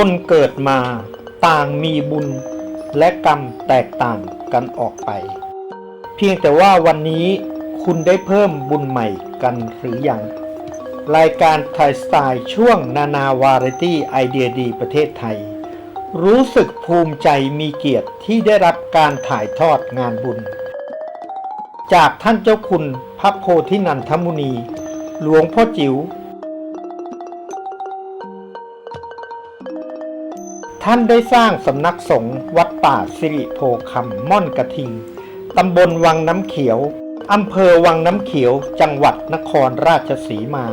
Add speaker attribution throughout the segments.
Speaker 1: คนเกิดมาต่างมีบุญและกรรมแตกต่างกันออกไป เพียงแต่ว่าวันนี้คุณได้เพิ่มบุญใหม่กันหรือยัง รายการไทยสไตล์ช่วงนานาวาไรตี้ไอเดียดีประเทศไทย รู้สึกภูมิใจมีเกียรติที่ได้รับการถ่ายทอดงานบุญ จากท่านเจ้าคุณพระโพธินันทมุนี หลวงพ่อจิ๋ว ท่านได้สร้างสำนักสงฆ์วัดป่าสิริโพคำม่อนกระทิง ตำบลวังน้ำเขียว อำเภอวังน้ำเขียว จังหวัดนครราชสีมา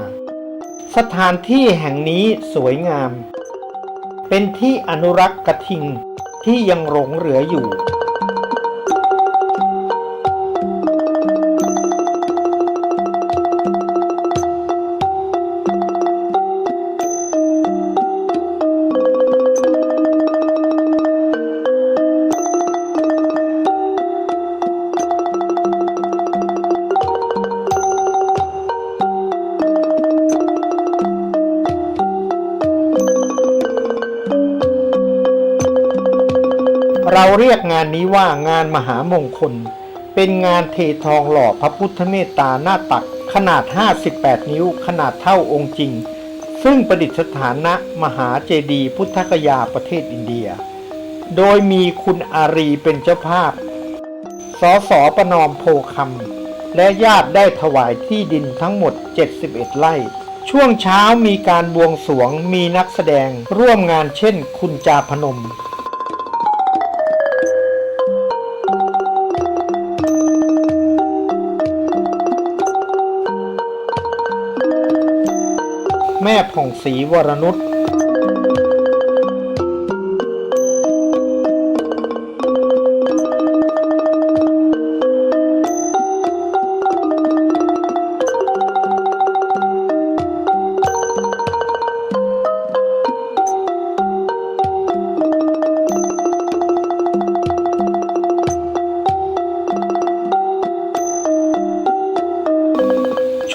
Speaker 1: สถานที่แห่งนี้สวยงาม เป็นที่อนุรักษ์กระทิงที่ยังหลงเหลืออยู่ เราเรียกงานนี้ว่างานมหามงคล เป็นงานเททองหล่อพระพุทธเมตตาหน้าตักขนาด 58 นิ้วขนาดเท่าองค์จริง ซึ่งประดิษฐานณมหาเจดีย์พุทธคยาประเทศอินเดีย โดยมีคุณอารีเป็นเจ้าภาพ สสประนอมโพคำและญาติได้ถวายที่ดินทั้งหมด 71 ไร่ช่วงเช้ามีการบวงสรวงมีนักแสดงร่วมงานเช่น คุณจาพนม แม่ผ่องศรีวรนุช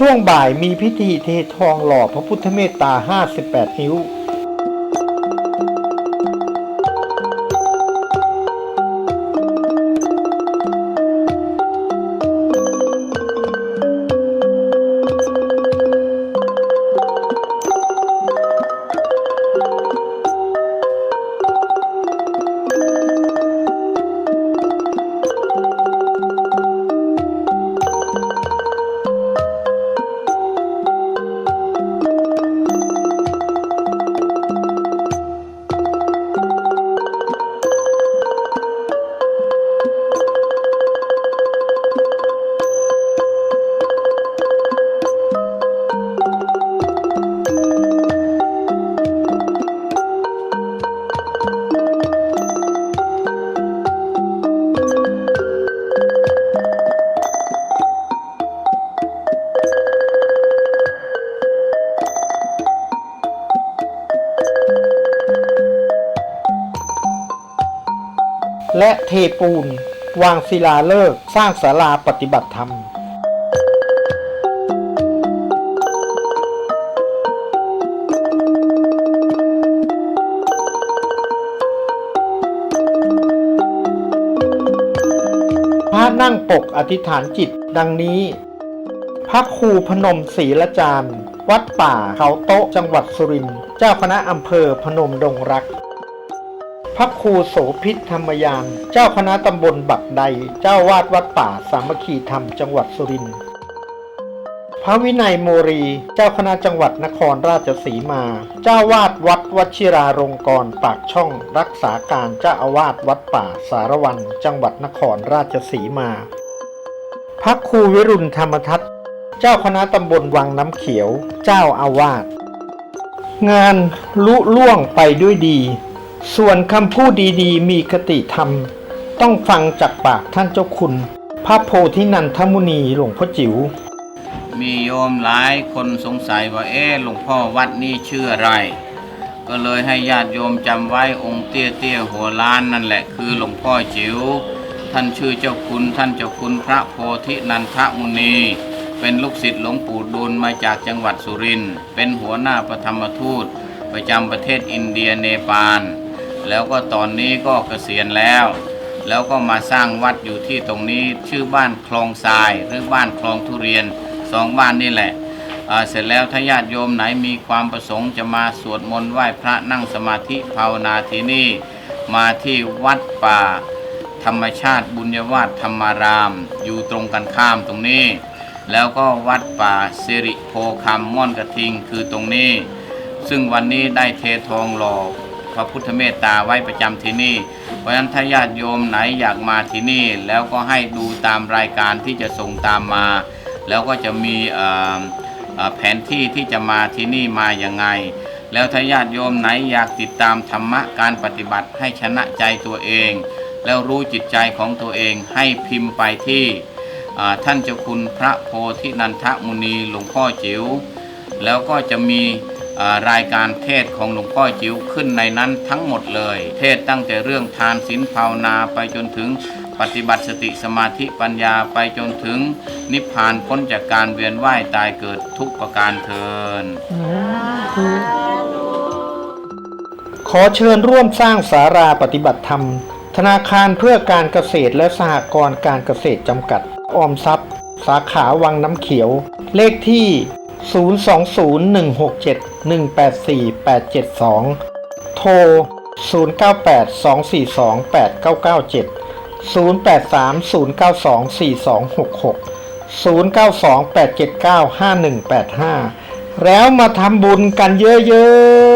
Speaker 1: ช่วงบ่ายมีพิธีเททองหล่อพระพุทธเมตตา 58 นิ้ว และเทปูน วางศิลาฤกษ์สร้างศาลาปฏิบัติธรรมพระนั่งปกอธิษฐานจิตดังนี้ พระครูพนมศรีละจารย์ วัดป่าเขาโต๊ะจังหวัดสุรินทร์เจ้าคณะอำเภอพนมดงรัก พระครูโสพิษธรรมยาน เจ้าคณะตำบลบักใด เจ้าวาดวัดป่าสามัคคีธรรมจังหวัดสุรินทร์ พระวินัยโมรี เจ้าคณะจังหวัดนครราชสีมา เจ้าวาดวัดวชิราลงกรณ์ปากช่อง รักษาการเจ้าอาวาสวัดป่าสารวัน จังหวัดนครราชสีมา พระครูวิรุณธรรมทัตเจ้าคณะตำบลวังน้ำเขียว เจ้าอาวาสงานลุล่วงไปด้วยดี ส่วนคำพูดดีๆ มีคติธรรม ต้องฟังจากปากท่านเจ้าคุณ พระโพธินันทมุนีหลวงพ่อจิ๋ว
Speaker 2: มีโยมหลายคนสงสัยว่าเอ๊ะหลวงพ่อวัดนี้ชื่ออะไร ก็เลยให้ญาติโยมจำไว้องค์เตี้ยเตี้ยหัวล้านนั่นแหละคือหลวงพ่อจิ๋วท่านชื่อเจ้าคุณท่านเจ้าคุณพระโพธินันทมุนี เป็นลูกศิษย์หลวงปู่ดูลมาจากจังหวัดสุรินทร์เป็นหัวหน้าประธรรมทูต ประจำประเทศอินเดียเนปาล แล้วก็ตอนนี้ก็เกษียณแล้ว แล้วก็มาสร้างวัดอยู่ที่ตรงนี้ชื่อบ้านคลองทรายหรือบ้านคลองทุเรียนสองบ้านนี่แหละเสร็จแล้วถ้าญาติโยมไหนมีความประสงค์จะมาสวดมนต์ไหว้พระนั่งสมาธิภาวนาที่นี่ มาที่วัดป่า ธรรมชาติบุญยวาสธรรมาราม อยู่ตรงกันข้ามตรงนี้ แล้วก็วัดป่าสิริโพคำม่อนกระทิงคือตรงนี้ ซึ่งวันนี้ได้เททองหล่อ ระพุทธเมตตาไว้ประจำที่นี่ เพราะฉะนั้นถ้าญาติโยมไหนอยากมาที่นี่ แล้วก็ให้ดูตามรายการที่จะส่งตามมา แล้วก็จะมีแผนที่ที่จะมาที่นี่มาอย่างไง แล้วถ้าญาติโยมไหนอยากติดตามธรรมะการปฏิบัติให้ชนะใจตัวเอง แล้วรู้จิตใจของตัวเองให้พิมพ์ไปที่ท่านเจ้าคุณพระโพธินันทมุนีหลวงพ่อจิ๋วแล้วก็จะมี รายการเทศของหลวงพ่อจิ๋วขึ้นในนั้นทั้งหมดเลย เทศตั้งแต่เรื่องทานศีลภาวนาไปจนถึงปฏิบัติสติสมาธิปัญญาไปจนถึงนิพพานพ้นจากการเวียนว่ายตายเกิดทุกประการเทิน
Speaker 1: ขอเชิญร่วมสร้างสาราปฏิบัติธรรม ธนาคารเพื่อการเกษตรและสหกรณ์การเกษตรจำกัด ออมทรัพย์ สาขาวังน้ำเขียว เลขที่ 020-167-184-872 โทร 0982428997 083-092-4266 092-879-5185 แล้วมาทำบุญกันเยอะๆ